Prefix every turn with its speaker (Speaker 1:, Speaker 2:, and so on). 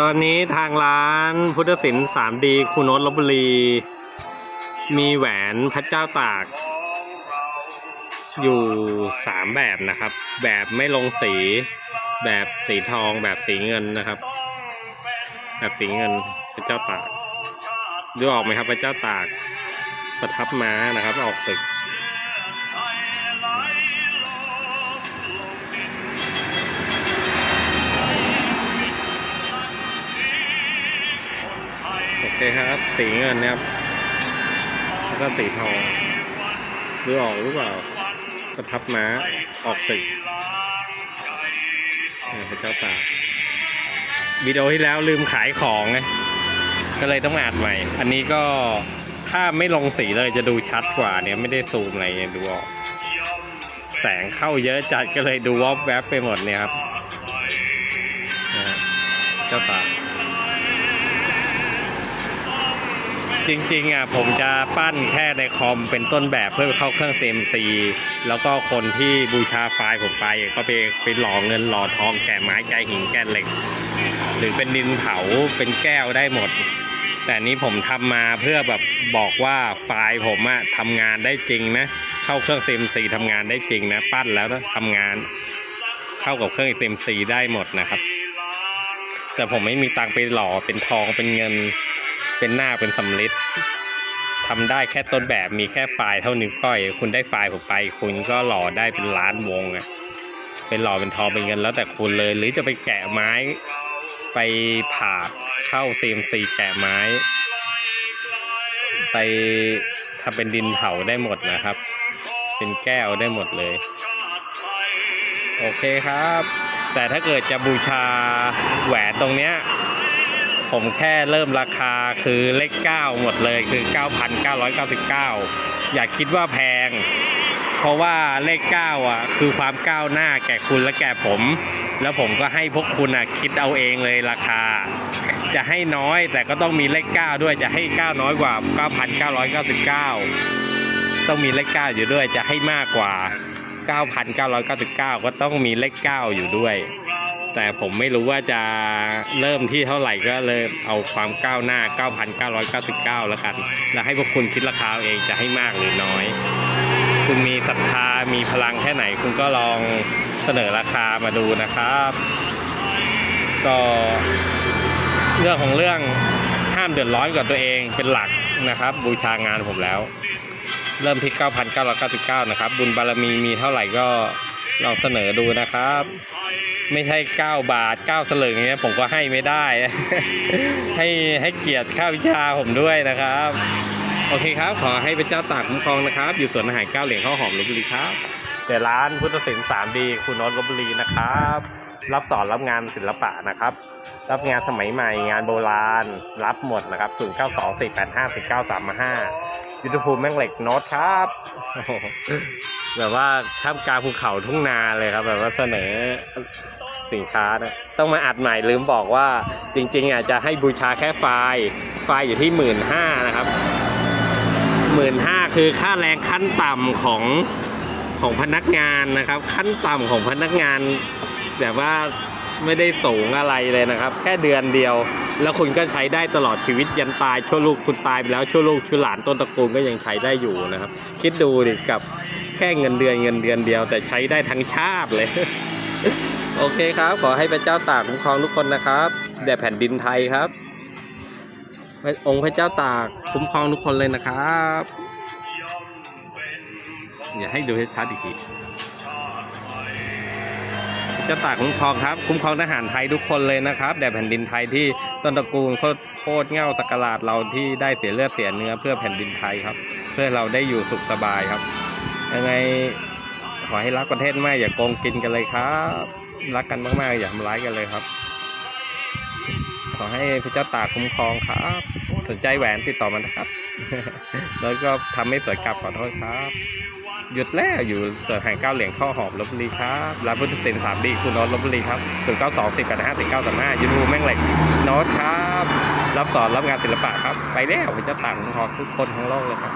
Speaker 1: ตอนนี้ทางร้านพุทธศิลป์ 3D คูโนตลบบุรี มีแหวนพระเจ้าตาก อยู่สามแบบนะครับ แบบไม่ลงสี แบบสีทองแบบสีเงินนะครับ แบบสีเงินพระเจ้าตากดูออกไหมครับพระเจ้าตากประทับม้านะครับ ออกตึก โอเคครับ สีเงินนะครับ แล้วก็สีทองดูออกหรือเปล่าประทับม้าออกตึกเนี่ยพระเจ้าตากวิดีโอที่แล้วลืมขายของไงก็เลยต้องอัดใหม่ อันนี้ก็ถ้าไม่ลงสีเลยจะดูชัดกว่าเนี่ยไม่ได้ซูมอะไรเนี่ยดูออกแสงเข้าเยอะจัดก็เลยดูวอบแวบไปหมดเนี่ยครับนะฮะเจ้าตา จริงๆอะผมจะปั้นแค่ในคอมเป็นต้นแบบเพื่อเข้าเครื่อง CNC แล้วก็คนที่บูชาไฟล์ผมไปก็ไปไปหล่อเงินหล่อทองแก่ไม้แก่หินแก่เหล็ก หรือเป็นดินเผาเป็นแก้วได้หมด แต่นี้ผมทำมาเพื่อแบบบอกว่าไฟล์ผมอะทำงานได้จริงนะ เข้าเครื่อง CNC ทำงานได้จริงนะ ปั้นแล้วทำงาน เข้ากับเครื่อง CNC ได้หมดนะครับ แต่ผมไม่มีตังค์ไปหล่อเป็นทองเป็นเงิน เป็นหน้าเป็นสำลิดทำได้แค่ต้นแบบมีแค่ไฟล์เท่านิ้วก้อย คุณได้ไฟล์ผมไป คุณก็หล่อได้เป็นล้านวงอะเป็นหล่อเป็นทองเป็นเงินแล้วแต่คุณเลย หรือจะไปแกะไม้ ไปผ่าเข้า CMC แกะไม้ ไปทำเป็นดินเผาได้หมดนะครับ เป็นแก้วได้หมดเลย โอเคครับ แต่ถ้าเกิดจะบูชาแหวนตรงเนี้ย ผมแค่เริ่มราคาคือเลข 9 หมดเลยคือ 9,999 อย่าคิดว่าแพง เพราะว่าเลข 9 อะ คือความก้าวหน้าแก่คุณและแก่ผม แล้วผมก็ให้พวกคุณอะคิดเอาเองเลยราคา จะให้น้อยแต่ก็ต้องมีเลข 9 ด้วยจะให้ 9 น้อยกว่า 9,999 ต้องมีเลข 9 อยู่ด้วยจะให้มากกว่า 9,999 ก็ต้องมีเลข 9 อยู่ด้วย แต่ผมไม่รู้ว่าจะเริ่มที่เท่าไหร่ก็เลยเอาความก้าวหน้า 9,999 แล้วกัน แล้วให้พวกคุณคิดราคาเองจะให้มากหรือน้อย คุณมีศรัทธามีพลังแค่ไหน คุณก็ลองเสนอราคามาดูนะครับ ก็เรื่องของเรื่องห้ามเดือดร้อนกับตัวเองเป็นหลักนะครับ บูชางานผมแล้ว เริ่มที่ 9,999 นะครับ บุญบารมีมีเท่าไหร่ก็ลองเสนอดูนะครับ ไม่ใช่ 9 บาท 9 สลึงเนี้ยผมก็ให้ไม่ได้ ให้ให้เกียรติข้าวิชาผมด้วยนะครับ โอเคครับ ขอให้พระเจ้าตากคุ้มครองนะครับ อยู่สวนอาหารเก้าเหรียญข้าวหอมลบบุรีครับ แต่ร้านพุทธศิลป์ 3D คุณโนตลบบุรีนะครับ รับสอนรับงานศิลปะนะครับ รับงานสมัยใหม่งานโบราณ รับหมดนะครับ 0 9 2 4 8 5 4 9 3 5ยุทธภูมิแม่งเหล็กโน้ตครับ แบบว่าท่ามกลางภูเขาทุ่งนาเลยครับ แบบว่าเสนอสินค้านะต้องมาอัดใหม่ลืมบอกว่าจริงๆอะจะให้บูชาแค่ไฟล์ไฟล์อยู่ที่หมื่นห้านะครับหมื่นห้าคือค่าแรงขั้นต่ำของ ของพนักงานนะครับ ขั้นต่ำของพนักงานแบบว่าไม่ได้สูงอะไรเลยนะครับ แค่เดือนเดียว แล้วคุณก็ใช้ได้ตลอดชีวิตยันตายชั่วลูกคุณตายไปแล้วชั่วลูกชั่วหลานต้นตระกูลก็ยังใช้ได้อยู่นะครับ คิดดูดิกับแค่เงินเดือนเงินเดือนเดียว แต่ใช้ได้ทั้งชาติเลย โอเคครับ ขอให้พระเจ้าตากคุ้มครองทุกคนนะครับแด่แผ่นดินไทยครับองค์พระเจ้าตากคุ้มครองทุกคนเลยนะครับ อย่าให้ดูชัดอีกทีพระเจ้าตากคุ้มครองครับคุ้มครองทหารไทยทุกคนเลยนะครับแด่แผ่นดินไทยที่ต้นตระกูลโคตรเง่าตะกลาดเราที่ได้เสียเลือดเสียเนื้อเพื่อแผ่นดินไทยครับ เพื่อเราได้อยู่สุขสบายครับ ยังไงขอให้รักประเทศมากอย่าโกงกินกันเลยครับ รักกันมากๆอย่าทำร้ายกันเลยครับ ขอให้พระเจ้าตากคุ้มครองครับ สนใจแหวนติดต่อมานะครับ แล้วก็ทำไม่สวยกลับขอโทษครับ หยุดแล้วอยู่เสือแห่งเก้าเหลียงข้อหอมลบบุรีครับร้านพุทธศิลป์สามดีคุณโน้ตลบบุรีครับศูนย์เก้าสองสิบแปดห้าสิบเก้าสามห้ายูทูบแม่งเหล็กโน้ตครับ รับสอนรับงานศิลปะครับ ไปแล้วพระเจ้าตากคุ้มครองทุกคนทั้งโลกเลยครับ